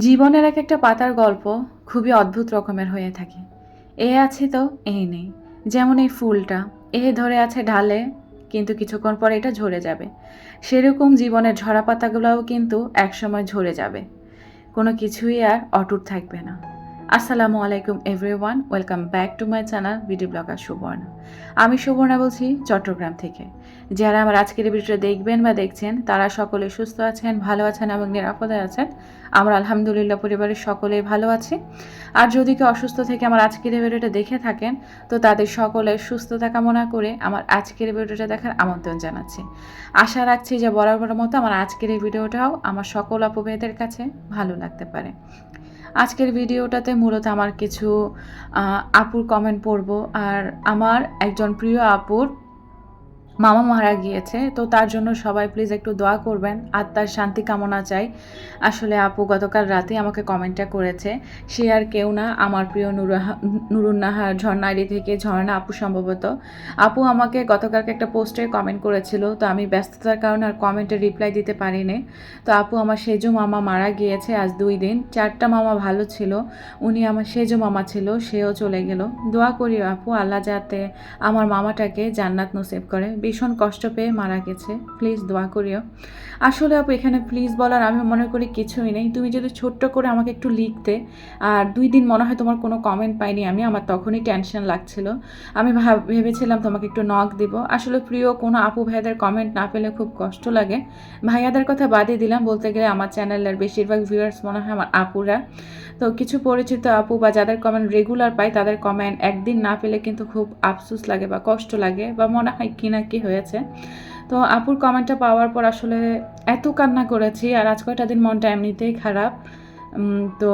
জীবনের এক একটা পাতার গল্প খুবই অদ্ভুত রকমের হয়ে থাকে। এ আছে তো এ নেই। যেমন এই ফুলটা, এ ধরে আছে ঢালে, কিন্তু কিছুক্ষণ পর এটা ঝরে যাবে। সেরকম জীবনের ঝরা পাতাগুলোও কিন্তু একসময় ঝরে যাবে। কোনো কিছুই আর অটুট থাকবে না। আসসালামু আলাইকুম everyone, welcome back to my channel video blogger Subarna. আমি সুবর্ণা বলছি চট্টগ্রাম থেকে। যারা আমার আজকের ভিডিওটা দেখবেন বা দেখছেন, তারা সকলে সুস্থ আছেন, ভালো আছেন এবং নিরাপদে আছেন। আমরা আলহামদুলিল্লাহ পরিবারের সকলেই ভালো আছি। আর যদি কেউ অসুস্থ থেকে আমার আজকের ভিডিওটা দেখে থাকেন, তো তাদের সকলের সুস্থতা কামনা করে আমার আজকের ভিডিওটা দেখার আমন্ত্রণ জানাচ্ছি। আশা রাখছি যে বরাবর মতো আমার আজকের এই ভিডিওটাও আমার সকল অপভেদের কাছে ভালো লাগতে পারে। আজকের ভিডিওটাতে মূলত আমার কিছু আপুর কমেন্ট পড়ব। আর আমার একজন প্রিয় আপুর মামা মারা গিয়েছে, তো তার জন্য সবাই প্লিজ একটু দোয়া করবেন। আত্মার শান্তি কামনা চাই। আসলে আপু গতকাল রাতে আমাকে কমেন্টটা করেছে, সে আর কেউ না, আমার প্রিয় নুরাহা নুরুন্নাহার ঝর্ণা আইডি থেকে ঝর্ণা আপু সম্ভবত। আপু আমাকে গতকালকে একটা পোস্টে কমেন্ট করেছিল, তো আমি ব্যস্ততার কারণে আর কমেন্টে রিপ্লাই দিতে পারিনি। তো আপু, আমার সেজো মামা মারা গিয়েছে আজ দুই দিন। চারটা মামা ভালো ছিল, উনি আমার সেজো মামা ছিল, সেও চলে গেল। দোয়া করি আপু, আল্লাহ যাতে আমার মামাটাকে জান্নাত নসিব করে। ভীষণ কষ্ট পেয়ে মারা গেছে। প্লিজ দোয়া করিও। আসলে আপু, এখানে প্লিজ বলার আমি মনে করি কিছুই নেই। তুমি যদি ছোট্ট করে আমাকে একটু লিখতে, আর দুই দিন মনে হয় তোমার কোনো কমেন্ট পাইনি আমি, আমার তখনই টেনশন লাগছিল। আমি ভাব- ভেবেছিলাম তোমাকে একটু নক দিব। আসলে প্রিয়, কোনো আপু ভাইয়াদের কমেন্ট না পেলে খুব কষ্ট লাগে। ভাইয়াদের কথা বাদই দিলাম। বলতে গেলে আমার চ্যানেলের বেশিরভাগ ভিউয়ার্স মনে হয় আমার আপুরা। তো কিছু পরিচিত আপু বা যাদের কমেন্ট রেগুলার পাই, তাদের কমেন্ট একদিন না পেলে কিন্তু খুব আফসুস লাগে বা কষ্ট লাগে বা মনে হয় কি না কি হয়েছে। তো আপুর কমেন্টটা পাওয়ার পর আসলে এত কান্না করেছি আর আজ কয়টা দিন মনটা এমনিতেই খারাপ। তো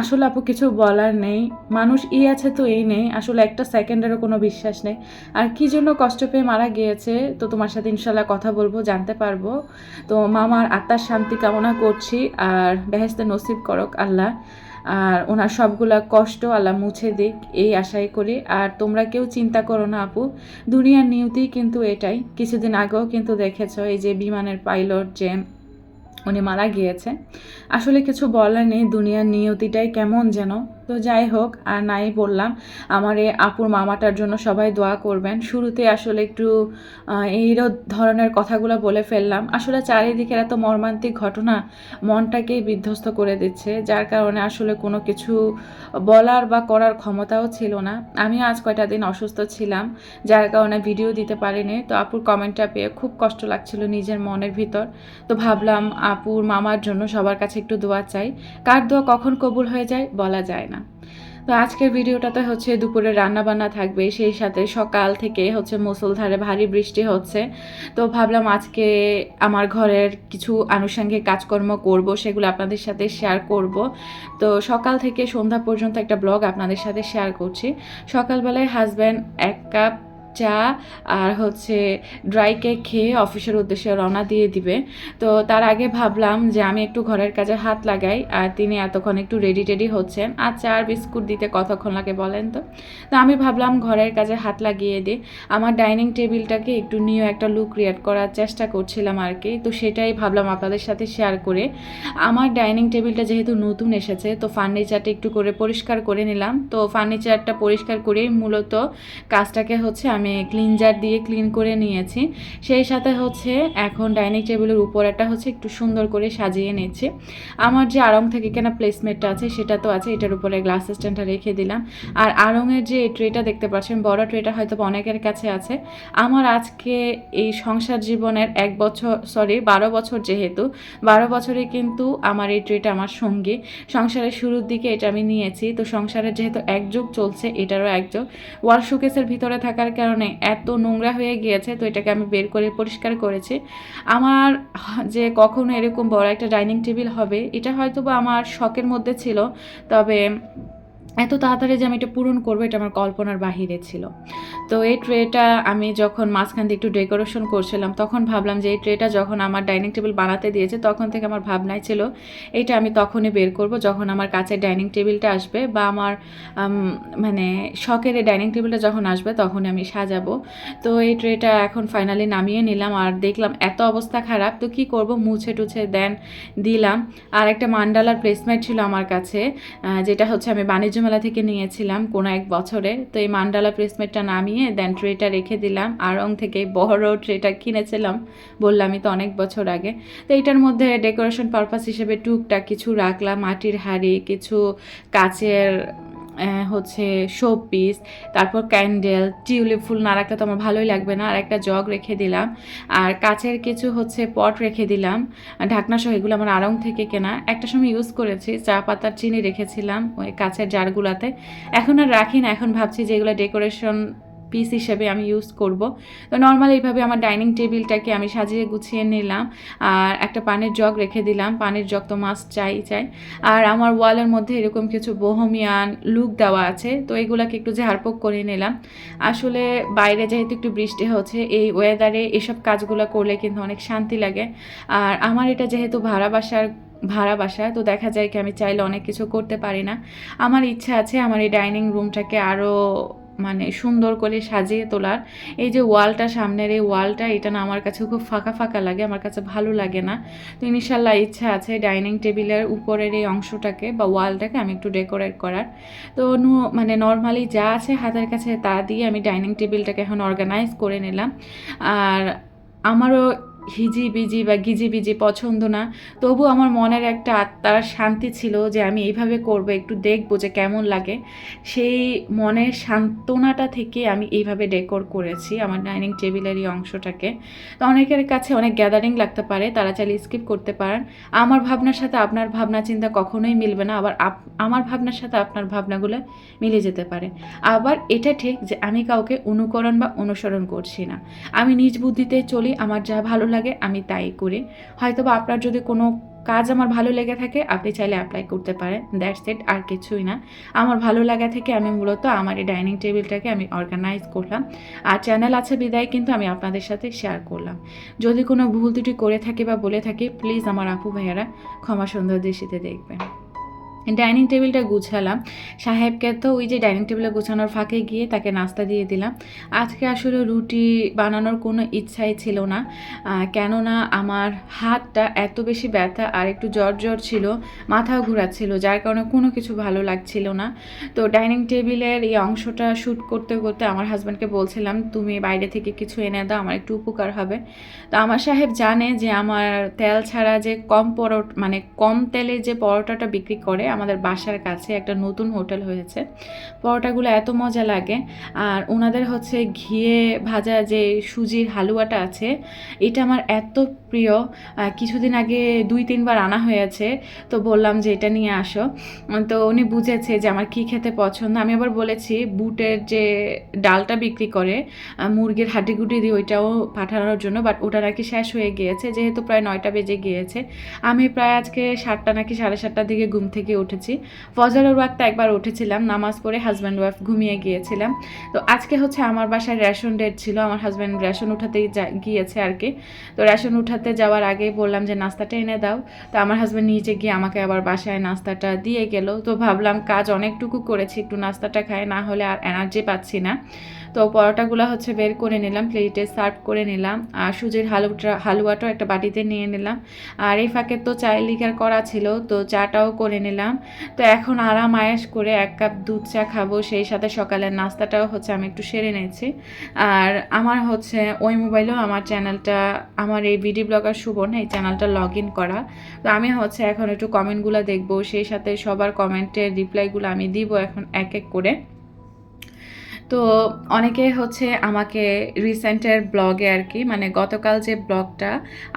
আসলে আপু কিছু বলার নেই। মানুষ ই আছে তো এই নেই। আসলে একটা সেকেন্ডেরও কোনো বিশ্বাস নেই। আর কি জন্য কষ্ট পেয়ে মারা গিয়েছে, তো তোমার সাথে ইনশাল্লাহ কথা বলব, জানতে পারব। তো মামার আত্মার শান্তি কামনা করছি। আর বেহেস্তে নসিব করক আল্লাহ। আর ওনার সবগুলা কষ্ট আল্লাহ মুছে দিক, এই আশাই করি। আর তোমরা কেউ চিন্তা করো না আপু, দুনিয়ার নিয়তি কিন্তু এটাই। কিছুদিন আগেও কিন্তু দেখেছ, এই যে বিমানের পাইলট যে উনি মারা গিয়েছে। আসলে কিছু বলার নেই, দুনিয়ার নিয়তিটাই কেমন যেন। তো যাই হোক, আর নাই বললাম, আমার এই আপুর মামাটার জন্য সবাই দোয়া করবেন। শুরুতে আসলে একটু এই ধরনের কথাগুলো বলে ফেললাম। আসলে চারিদিকের এত মর্মান্তিক ঘটনা মনটাকেই বিধ্বস্ত করে দিচ্ছে, যার কারণে আসলে কোনো কিছু বলার বা করার ক্ষমতাও ছিল না। আমি আজ কয়টা দিন অসুস্থ ছিলাম, যার কারণে ভিডিও দিতে পারিনি। তো আপুর কমেন্টটা পেয়ে খুব কষ্ট লাগছিল নিজের মনের ভিতর। তো ভাবলাম আপুর মামার জন্য সবার কাছে একটু দোয়া চাই। কার দোয়া কখন কবুল হয়ে যায় বলা যায় না। তো আজকের ভিডিওটাতে হচ্ছে দুপুরে রান্নাবান্না থাকবে, সেই সাথে সকাল থেকে হচ্ছে মুসলধারে ভারী বৃষ্টি হচ্ছে। তো ভাবলাম আজকে আমার ঘরের কিছু আনুষঙ্গিক কাজকর্ম করব, সেগুলো আপনাদের সাথে শেয়ার করব। তো সকাল থেকে সন্ধ্যা পর্যন্ত একটা ব্লগ আপনাদের সাথে শেয়ার করছি। সকালবেলায় হাজব্যান্ড এক কাপ চা আর হচ্ছে ড্রাই কেক খেয়ে অফিসের উদ্দেশ্যে রওনা দিয়ে দিবে। তো তার আগে ভাবলাম যে আমি একটু ঘরের কাজে হাত লাগাই আর তিনি এতক্ষণ একটু রেডি টেডি হচ্ছেন। আর চা আর বিস্কুট দিতে কতক্ষণ লাগে বলেন তো? তো আমি ভাবলাম ঘরের কাজে হাত লাগিয়ে দিই আমার ডাইনিং টেবিলটাকে একটু নিউ একটা লুক ক্রিয়েট করার চেষ্টা করছিলাম আর কি। তো সেটাই ভাবলাম আপনাদের সাথে শেয়ার করে। আমার ডাইনিং টেবিলটা যেহেতু নতুন এসেছে, তো ফার্নিচারটা একটু করে পরিষ্কার করে নিলাম। তো ফার্নিচারটা পরিষ্কার করেই মূলত কাজটাকে হচ্ছে আমি ক্লিনজার দিয়ে ক্লিন করে নিয়েছি। সেই সাথে হচ্ছে এখন ডাইনিং টেবিলের উপর একটা হচ্ছে একটু সুন্দর করে সাজিয়ে নিচ্ছি। আমার যে আড়ং থেকে কেনা প্লেসমেন্টটা আছে, সেটা তো আছে, এটার উপরে গ্লাস স্ট্যান্ডটা রেখে দিলাম। আর আড়ংয়ের যে ট্রেটা দেখতে পাচ্ছেন, বড় ট্রেটা হয়তো অনেকের কাছে আছে। আমার আজকে এই সংসার জীবনের এক বছর সরি বারো বছর যেহেতু, বারো বছরে কিন্তু আমার এই ট্রেটা আমার সঙ্গী। সংসারের শুরুর দিকে এটা আমি নিয়েছি। তো সংসারের যেহেতু এক যুগ চলছে, এটারও এক যুগ ওয়াল শোকেসের ভিতরে থাকার কারণে এত নোংরা হয়ে গিয়েছে, তো এটাকে আমি বের করে পরিষ্কার করেছি। আমার যে কখনো এরকম বড় একটা ডাইনিং টেবিল হবে, এটা হয়তো বা আমার শখের মধ্যে ছিল, তবে এত তাড়াতাড়ি যে আমি এটা পূরণ করব, এটা আমার কল্পনার বাহিরে ছিল। তো এই ট্রেটা আমি যখন মাঝখান দিয়ে একটু ডেকোরেশন করছিলাম, তখন ভাবলাম যে এই ট্রেটা যখন আমার ডাইনিং টেবিল বানাতে দিয়েছে, তখন থেকে আমার ভাবনাই ছিল এটা আমি তখনই বের করব যখন আমার কাছে ডাইনিং টেবিলটা আসবে বা আমার মানে শখের ডাইনিং টেবিলটা যখন আসবে তখনই আমি সাজাবো। তো এই ট্রেটা এখন ফাইনালি নামিয়ে নিলাম আর দেখলাম এত অবস্থা খারাপ, তো কি করব? মুছে টুছে দেন দিলাম। আর একটা মান্ডালার প্লেসমেন্ট ছিল আমার কাছে যেটা হচ্ছে আমি বাণিজ্য মেলা থেকে নিয়েছিলাম কোনো এক বছরে তো এই মান্ডালা প্রেসমেটটা নামিয়ে দেন ট্রেটা রেখে দিলাম। আরং থেকে বড় ট্রেটা কিনেছিলাম। বললামই তো অনেক বছর আগে। তো এটার মধ্যে ডেকোরেশন পারপাস হিসেবে টুকটাক কিছু রাখলাম। মাটির হাড়ি, কিছু কাচের হচ্ছে শো পিস তারপর ক্যান্ডেল টিউলিপ ফুল না রাখলে তো আমার ভালোই লাগবে না, আর একটা জগ রেখে দিলাম, আর কাছের কিছু হচ্ছে পট রেখে দিলাম ঢাকনা সহ এগুলো আমার আড়ং থেকে কেনা, একটা সময় ইউজ করেছি, চা পাতার চিনি রেখেছিলাম ওই কাছের জারগুলাতে এখন আর রাখি না, এখন ভাবছি যে এগুলো ডেকোরেশন পিস হিসেবে আমি ইউজ করব। তো নর্মাল এইভাবে আমার ডাইনিং টেবিলটাকে আমি সাজিয়ে গুছিয়ে নিলাম আর একটা পানের জগ রেখে দিলাম। পানের জগ তো মাছ চাই চাই। আর আমার ওয়ালের মধ্যে এরকম কিছু বোহমিয়ান লুক দেওয়া আছে, তো এগুলাকে একটু ঝাড়পোক করে নিলাম। আসলে বাইরে যেহেতু একটু বৃষ্টি হচ্ছে, এই ওয়েদারে এসব কাজগুলো করলে কিন্তু অনেক শান্তি লাগে। আর আমার এটা যেহেতু ভাড়া বাসার, ভাড়া বাসা, তো দেখা যায় কি আমি চাইলে অনেক কিছু করতে পারি না। আমার ইচ্ছা আছে আমার এই ডাইনিং রুমটাকে আরও মানে সুন্দর করে সাজিয়ে তোলার। এই যে ওয়ালটা সামনের, এই ওয়ালটা এটা না আমার কাছে খুব ফাঁকা ফাঁকা লাগে, আমার কাছে ভালো লাগে না। তো ইনশাল্লাহ ইচ্ছা আছে ডাইনিং টেবিলের উপরের এই অংশটাকে বা ওয়ালটাকে আমি একটু ডেকোরেট করার। তো মানে নর্মালি যা আছে হাতের কাছে তা দিয়ে আমি ডাইনিং টেবিলটাকে এখন অর্গানাইজ করে নিলাম। আর আমারও হিজি বিজি বা গিজি বিজি পছন্দ না। তবু আমার মনের একটা আত্মার শান্তি ছিল যে আমি এইভাবে করব, একটু দেখব যে কেমন লাগে। সেই মনের সান্ত্বনাটা থেকে আমি এইভাবে ডেকোর করেছি আমার ডাইনিং টেবিলের এই অংশটাকে। তো অনেকের কাছে অনেক গ্যাদারিং লাগতে পারে, তারা চাইলে স্কিপ করতে পারেন। আমার ভাবনার সাথে আপনার ভাবনা চিন্তা কখনোই মিলবে না, আবার আমার ভাবনার সাথে আপনার ভাবনাগুলো মিলে যেতে পারে। আবার এটা ঠিক যে আমি কাউকে অনুকরণ বা অনুসরণ করছি না। আমি নিজ বুদ্ধিতে চলি, আমার যা ভালো লাগে, আমি তাই করি। হয়তো বা আপনার যদি কোনো কাজ আমার ভালো লেগে থাকে, আপনি চাইলে অ্যাপ্লাই করতে পারেন। দ্যাটস ইট আর কিছুই না। আমার ভালো লাগা থেকে আমি মূলত আমার এই ডাইনিং টেবিলটাকে আমি অর্গানাইজ করলাম। আর চ্যানেল আছে বিদায়, কিন্তু আমি আপনাদের সাথে শেয়ার করলাম। যদি কোনো ভুল দুটি করে থাকি বা বলে থাকি প্লিজ আমার আপু ভাইয়ারা ক্ষমা সুন্দর দৃষ্টিতে দেখবেন। ডাইনিং টেবিলটা গুছালাম। সাহেবকে তো ওই যে ডাইনিং টেবিলে গুছানোর ফাঁকে গিয়ে তাকে নাস্তা দিয়ে দিলাম। আজকে আসলে রুটি বানানোর কোনো ইচ্ছাই ছিল না কেননা আমার হাতটা এত বেশি ব্যথা আর একটু জ্বর জ্বর ছিল, মাথাও ঘোরাচ্ছিল, যার কারণে কোনো কিছু ভালো লাগছিল না। তো ডাইনিং টেবিলের এই অংশটা শ্যুট করতে করতে আমার হাজব্যান্ডকে বলছিলাম, তুমি বাইরে থেকে কিছু এনে দাও, আমার একটু উপকার হবে। তো আমার সাহেব জানে যে আমার তেল ছাড়া যে কম পরোট মানে কম তেলে যে পরোটাটা বিক্রি করে আমাদের বাসার কাছে একটা নতুন হোটেল হয়েছে। পরোটাগুলো এত মজা লাগে। আর ওনাদের হচ্ছে ঘিয়ে ভাজা যে সুজির হালুয়াটা আছে, এটা আমার এত প্রিয়। কিছুদিন আগে দুই, তিনবার আনা হয়েছে, তো বললাম যে এটা নিয়ে আসো। তো উনি বুঝেছে যে আমার কি খেতে পছন্দ। আমি আবার বলেছি, বুটের যে ডালটা বিক্রি করে মুরগির হাড্ডিগুটি দিয়ে ওইটাও পাঠানোর জন্য, বাট ওটা নাকি শেষ হয়ে গিয়েছে, যেহেতু প্রায় নয়টা বেজে গিয়েছে। আমি প্রায় আজকে সাতটা নাকি সাড়ে সাতটার দিকে ঘুম থেকে উঠেছি। ফজরের ওয়াক্তে একবার উঠেছিলাম, নামাজ পড়ে হাজব্যান্ড ওয়াইফ ঘুমিয়ে গিয়েছিলাম। তো আজকে হচ্ছে আমার বাসায় রেশন ডেট ছিল, আমার হাজব্যান্ড রেশন উঠাতেই যা- গিয়েছে আর কি। তো রেশন উঠাতে যাওয়ার আগেই বললাম যে, নাস্তাটা এনে দাও। তো আমার হাজব্যান্ড নিচে গিয়ে আমাকে আবার বাসায় নাস্তাটা দিয়ে গেল। তো ভাবলাম কাজ অনেকটুকু করেছি, একটু নাস্তাটা খাই, না হলে আর এনার্জি পাচ্ছি না। তো পরোটাগুলো হচ্ছে বের করে নিলাম প্লেটে সার্ভ করে নিলাম। আর সুজির হালুয়াটা হালুয়াটাও একটা বাটিতে নিয়ে নিলাম। আর এই ফাঁকে তো চায়ের লিকার করা ছিল, তো চাটাও করে নিলাম। তো এখন আরাম আয়াস করে এক কাপ দুধ চা খাব, সেই সাথে সকালের নাস্তাটাও হচ্ছে আমি একটু সেরে নিয়েছি। আর আমার হচ্ছে ওই মোবাইলেও আমার চ্যানেলটা, আমার এই ভিডি ব্লগার সুবর্ণ এই চ্যানেলটা লগ ইন করা। তো আমি হচ্ছে এখন একটু কমেন্টগুলো দেখব, সেই সাথে সবার কমেন্টের রিপ্লাইগুলো আমি দিব এখন এক এক করে। তো অনেকে হচ্ছে আমাকে রিসেন্টের ব্লগে আর কি মানে গতকাল যে ব্লগটা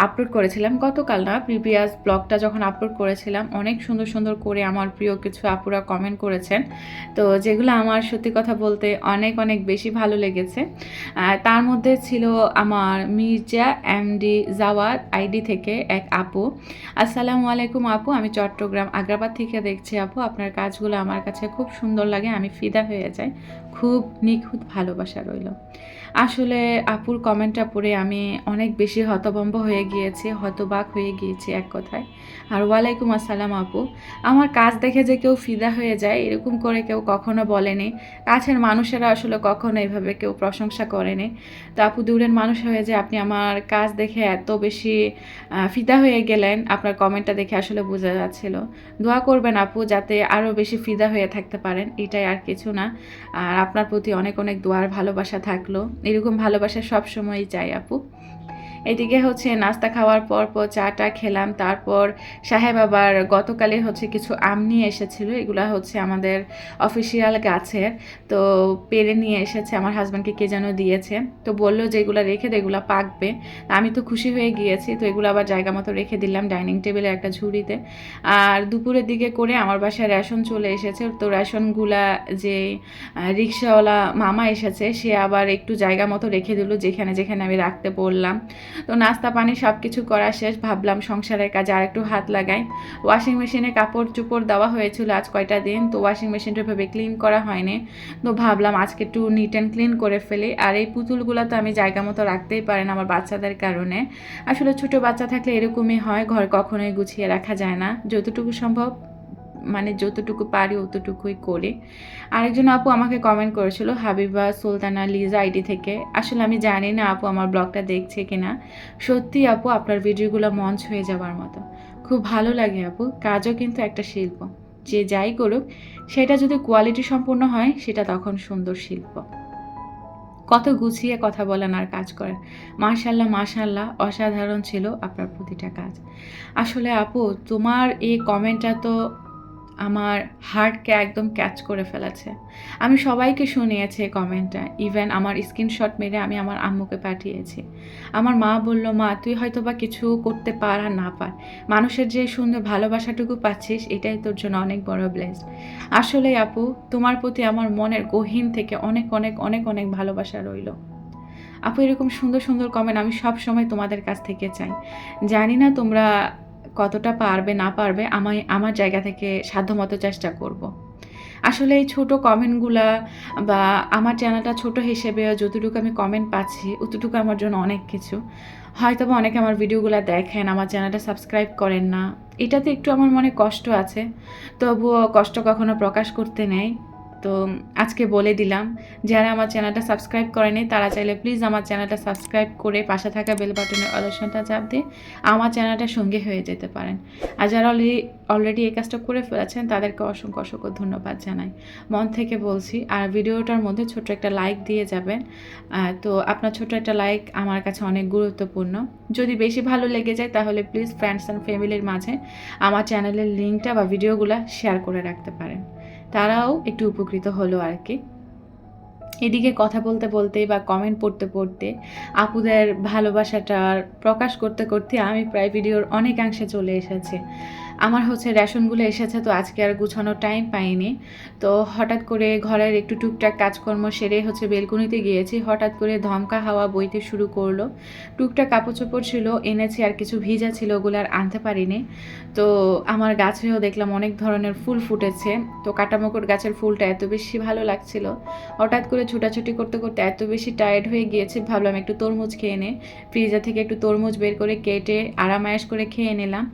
আপলোড করেছিলাম, গতকাল না প্রিভিয়াস ব্লগটা যখন আপলোড করেছিলাম, অনেক সুন্দর সুন্দর করে আমার প্রিয় কিছু আপুরা কমেন্ট করেছেন। তো যেগুলো আমার সত্যি কথা বলতে অনেক অনেক বেশি ভালো লেগেছে। তার মধ্যে ছিল আমার মির্জা এমডি জাওয়াদ আইডি থেকে এক আপু। আসসালামু আলাইকুম আপু, আমি চট্টগ্রাম আগ্রাবাদ থেকে দেখছি আপু। আপনার কাজগুলো আমার কাছে খুব সুন্দর লাগে, আমি ফিদা হয়ে যাই। খুব নিখুঁত ভালোবাসা রইল। আসলে আপুর কমেন্টটা পড়ে আমি অনেক বেশি হতভম্ব হয়ে গিয়েছি, হতবাক হয়ে গিয়েছি এক কথায়। আর ওয়ালাইকুম আসসালাম আপু। আমার কাজ দেখে যে কেউ ফিদা হয়ে যায়, এরকম করে কেউ কখনো বলেনি। কাছের মানুষেরা আসলে কখনো এভাবে কেউ প্রশংসা করেনি। তো আপু, দূরের মানুষ হয়ে যে আপনি আমার কাজ দেখে এত বেশি ফিদা হয়ে গেলেন, আপনার কমেন্টটা দেখে আসলে বোঝা যাচ্ছিল। দোয়া করবেন আপু, যাতে আরও বেশি ফিদা হয়ে থাকতে পারেন, এটাই আর কিছু না। আর আপনার প্রতি অনেক অনেক দোয়ার ভালোবাসা থাকল। এরকম ভালোবাসা সব সময়ই চাই আপু। এদিকে হচ্ছে নাস্তা খাওয়ার পর পর চাটা খেলাম, তারপর সাহেব আবার গতকালে হচ্ছে কিছু আম নিয়ে এসেছিল, এগুলো হচ্ছে আমাদের অফিসিয়াল গাছের, তো পেরে নিয়ে এসেছে, আমার হাজব্যান্ডকে কে যেন দিয়েছে, তো বলল যে এগুলো রেখে দে, এগুলো পাকবে। আমি তো খুশি হয়ে গিয়েছি, তো এগুলো আবার জায়গা মতো রেখে দিলাম ডাইনিং টেবিলে একটা ঝুড়িতে। আর দুপুরের দিকে করে আমার বাসায় রেশন চলে এসেছে, তো রেশনগুলা যে রিক্সাওয়ালা মামা এসেছে, সে আবার একটু জায়গা মতো রেখে দিল, যেখানে যেখানে আমি রাখতে বললাম। তো নাস্তা, পানি সব কিছু করা শেষ। ভাবলাম সংসারের কাজে আর একটু হাত লাগাই। ওয়াশিং মেশিনে কাপড় চোপড় দেওয়া হয়েছিল আজ কয়টা দিন, তো ওয়াশিং মেশিনটা ভেবে ক্লিন করা হয়নি। তো ভাবলাম আজকে একটু নিট অ্যান্ড ক্লিন করে ফেলি। আর এই পুতুলগুলো তো আমি জায়গা মতো রাখতেই পারি না আমার বাচ্চাদের কারণে। আসলে ছোট বাচ্চা থাকলে এরকমই হয়, ঘর কখনোই গুছিয়ে রাখা যায় না। যতটুকু সম্ভব মানে যতটুকু পারি অতটুকুই করি। আরেকজন আপু আমাকে কমেন্ট করেছিল, হাবিবা, সুলতানা, লিজা আইডি থেকে। আসলে আমি জানি না আপু আমার ব্লগটা দেখছে কিনা। সত্যি আপু, আপনার ভিডিওগুলো মঞ্চ হয়ে যাবার মতো। খুব ভালো লাগে আপু, কাজও কিন্তু একটা শিল্প। যে যাই করুক, সেটা যদি কোয়ালিটি সম্পূর্ণ হয়, সেটা তখন সুন্দর শিল্প। কত গুছিয়ে কথা বলেন আর কাজ করেন। মাশাল্লাহ মাশাল্লাহ অসাধারণ ছিল আপনার প্রতিটা কাজ। আসলে আপু, তোমার এই কমেন্টটা তো আমার হার্টকে একদম ক্যাচ করে ফেলেছে। আমি সবাইকে শুনিয়েছি এই কমেন্টটা ইভেন আমার স্ক্রিনশট মেরে আমি আমার আম্মুকে পাঠিয়েছি। আমার মা বলল, মা, তুই হয়তো বা কিছু করতে পার আর না পার। মানুষের যে সুন্দর ভালোবাসাটুকু পাচ্ছিস, এটাই তোর জন্য অনেক বড় ব্লেস আসলে আপু, তোমার প্রতি আমার মনের গহীন থেকে অনেক অনেক অনেক অনেক ভালোবাসা রইল। আপু, এরকম সুন্দর সুন্দর কমেন্ট আমি সব সময় তোমাদের কাছ থেকে চাই। জানি না তোমরা কতটা পারবে, না পারবে, আমি আমার জায়গা থেকে সাধ্যমতো চেষ্টা করব। আসলে এই ছোটো কমেন্টগুলা বা আমার চ্যানেলটা ছোট হিসেবে যতটুকু আমি কমেন্ট পাচ্ছি, অতটুকু আমার জন্য অনেক কিছু। হয়তো বা অনেকে আমার ভিডিওগুলো দেখেন, আমার চ্যানেলটা সাবস্ক্রাইব করেন না। এটাতে একটু আমার মনে কষ্ট আছে, তবুও কষ্ট কখনো প্রকাশ করতে নেই। তো আজকে বলে দিলাম, যারা আমার চ্যানেলটা সাবস্ক্রাইব করেনি, তারা চাইলে প্লিজ আমার চ্যানেলটা সাবস্ক্রাইব করে পাশে থাকা বেল বাটনের অদর্শনটা চাপ দিয়ে আমার চ্যানেলটা সঙ্গে হয়ে যেতে পারেন। আর যারা অলরেডি অলরেডি এই কাজটা করে ফেলেছেন, তাদেরকে অসংখ্য অসংখ্য ধন্যবাদ জানাই। মন থেকে বলছি, আর ভিডিওটার মধ্যে ছোট্ট একটা লাইক দিয়ে যাবেন। তো আপনার ছোট্ট একটা লাইক আমার কাছে অনেক গুরুত্বপূর্ণ। যদি বেশি ভালো লেগে যায়, তাহলে প্লিজ ফ্রেন্ডস অ্যান্ড ফ্যামিলির মাঝে আমার চ্যানেলের লিঙ্কটা বা ভিডিওগুলো শেয়ার করে রাখতে পারেন। তারাও একটু উপকৃত হলো আর কি। এদিকে কথা বলতে বলতে বা কমেন্ট পড়তে পড়তে আপুদের ভালোবাসাটা প্রকাশ করতে করতে আমি প্রায় ভিডিওর অনেকাংশে চলে এসেছি। আমার হচ্ছে রেশনগুলো এসেছে, তো আজকে আর গুছানোর টাইম পাইনি। তো হঠাৎ করে ঘরের একটু টুকটাক কাজকর্ম সেরে হচ্ছে বেলকুনিতে গিয়েছি। হঠাৎ করে ধমকা হাওয়া বইতে শুরু করল। টুকটাক কাপড় চোপড় ছিল, এনেছি, আর কিছু ভিজা ছিল, ওগুলো আর আনতে পারিনি। তো আমার গাছেও দেখলাম অনেক ধরনের ফুল ফুটেছে। তো কাটামকট গাছের ফুলটা এত বেশি ভালো লাগছিল। হঠাৎ করে ছুটাছুটি করতে করতে এত বেশি টায়ার্ড হয়ে গিয়েছি, ভাবলাম একটু তরমুজ খেয়ে নে। ফ্রিজার থেকে একটু তরমুজ বের করে কেটে আরামায়াস করে খেয়ে নিলাম।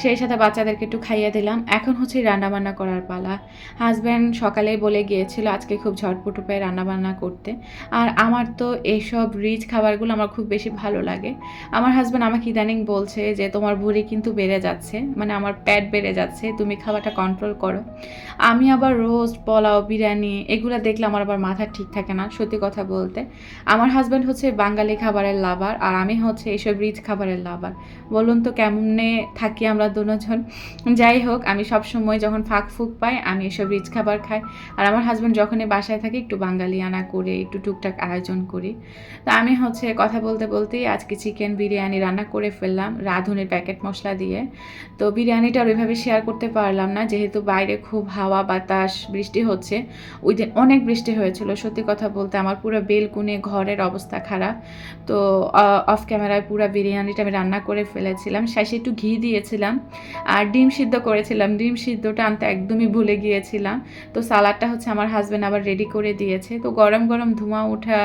সেই সাথে বাচ্চাদেরকে একটু খাইয়ে দিলাম। এখন হচ্ছে রান্নাবান্না করার পালা। হাজব্যান্ড সকালেই বলে গিয়েছিল আজকে খুব ঝটপট উপায়ে রান্নাবান্না করতে। আর আমার তো এইসব রিচ খাবারগুলো আমার খুব বেশি ভালো লাগে। আমার হাজব্যান্ড আমাকে ইদানিং বলছে যে, তোমার ভুঁড়ি কিন্তু বেড়ে যাচ্ছে। মানে আমার প্যাট বেড়ে যাচ্ছে। তুমি খাবারটা কন্ট্রোল করো। আমি আবার রোস্ট পোলাও, বিরিয়ানি এগুলো দেখলে আমার আবার মাথা ঠিক থাকে না, সত্যি কথা বলতে। আমার হাজব্যান্ড হচ্ছে বাঙালি খাবারের লাভার আর আমি হচ্ছে এইসব রিচ খাবারের লাভার বলুন তো কেমনে থাকি আমরা দুজন। যাই হোক, আমি সব সময় যখন ফাঁক ফুক পাই, আমি এসব রিচ খাবার খাই। আর আমার হাজব্যান্ড যখনই বাসায় থাকে, একটু বাঙালিয়ানা করে, একটু টুকটাক আয়োজন করি। তো আমি হচ্ছে কথা বলতে বলতেই আজকে চিকেন বিরিয়ানি রান্না করে ফেললাম, রাঁধুনির প্যাকেট মশলা দিয়ে। তো বিরিয়ানিটা ওইভাবে শেয়ার করতে পারলাম না, যেহেতু বাইরে খুব হাওয়া, বাতাস, বৃষ্টি হচ্ছে। ওই দিন অনেক বৃষ্টি হয়েছিল, সত্যি কথা বলতে আমার পুরো বেলকুনে ঘরের অবস্থা খারাপ। তো অফ ক্যামেরায় পুরো বিরিয়ানিটা আমি রান্না করে ফেলেছিলাম। শেষে একটু ঘি দিয়েছিলাম আর ডিম সিদ্ধ করেছিলাম। ডিম সিদ্ধটা আনতে একদমই ভুলে গিয়েছিলাম। তো সালাডটা হচ্ছে আমার হাজব্যান্ড আবার রেডি করে দিয়েছে। তো গরম গরম ধোঁয়া ওঠা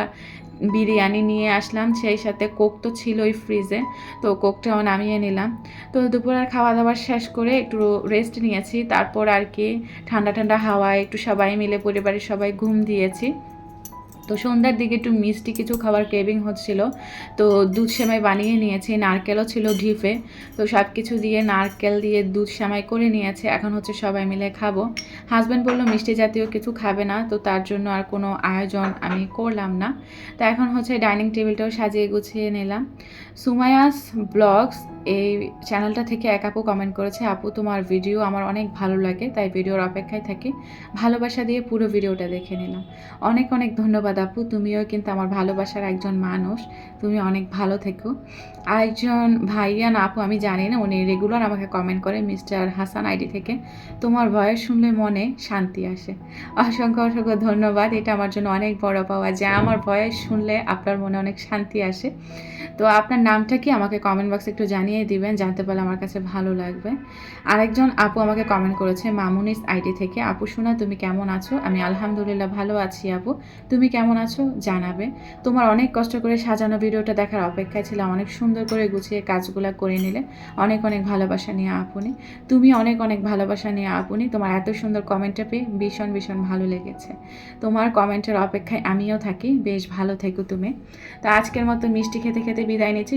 বিরিয়ানি নিয়ে আসলাম। সেই সাথে কোক তো ছিলই ফ্রিজে তো কোকটাও নামিয়ে নিলাম। তো দুপুরের খাওয়া দাওয়া শেষ করে একটু রেস্ট নিয়েছি। তারপর আর কি ঠান্ডা ঠান্ডা হাওয়ায় একটু সবাই মিলে পরিবারের সবাই ঘুম দিয়েছি। তো সন্ধ্যার দিকে একটু মিষ্টি কিছু খাবার ক্রেভিং হচ্ছিল। তো দুধ সেমাই বানিয়ে নিয়েছি, নারকেলও ছিল ঢিপে তো সব কিছু দিয়ে নারকেল দিয়ে দুধ সেমাই করে নিয়েছে, এখন হচ্ছে সবাই মিলে খাব। হাজব্যান্ড বলল, মিষ্টি জাতীয় কিছু খাবে না, তো তার জন্য আর কোনো আয়োজন আমি করলাম না। তো এখন হচ্ছে ডাইনিং টেবিলটাও সাজিয়ে গুছিয়ে নিলাম। সুমায়াস ব্লগস এই চ্যানেলটা থেকে এক আপু কমেন্ট করেছে, আপু, তোমার ভিডিও আমার অনেক ভালো লাগে, তাই ভিডিওর অপেক্ষায় থাকি। ভালোবাসা দিয়ে পুরো ভিডিওটা দেখে নিলাম। অনেক অনেক ধন্যবাদ আপু, তুমিও কিন্তু আমার ভালোবাসার একজন মানুষ, তুমি অনেক ভালো থেকো। আরেকজন ভাইয়া, না আপু, আমি জানি না, উনি রেগুলার আমাকে কমেন্ট করে, মিস্টার হাসান আইডি থেকে তোমার ভয়েস শুনলে মনে শান্তি আসে। অসংখ্য অসংখ্য ধন্যবাদ, এটা আমার জন্য অনেক বড় পাওয়া যে আমার ভয়েস শুনলে আপনার মনে অনেক শান্তি আসে। তো আপনার নামটা কি আমাকে কমেন্ট বক্সে একটু জানিয়ে দিবেন, জানতে পারলে আমার কাছে ভালো লাগবে। আরেকজন আপু আমাকে কমেন্ট করেছে, মামুনিস আইডি থেকে, আপু শোনা, তুমি কেমন আছো? আমি, আলহামদুলিল্লাহ, ভালো আছি, আপু। তুমি কেমন আছো? জানাবে। তোমার অনেক কষ্ট করে সাজানো ভিডিওটা দেখার অপেক্ষায় ছিলাম, অনেক সুন্দর করে গুছিয়ে কাজগুলো করে নিলে। অনেক অনেক ভালোবাসা নিয়ে আপনি। তুমি অনেক অনেক ভালোবাসা নিয়ে আপনি। তোমার এত সুন্দর কমেন্টটা পেয়ে ভীষণ ভীষণ ভালো লেগেছে। তোমার কমেন্টের অপেক্ষায় আমিও থাকি। বেশ ভালো থেকো তুমি। তো আজকের মতো মিষ্টি খেতে খেতে বিদায় নিচ্ছি।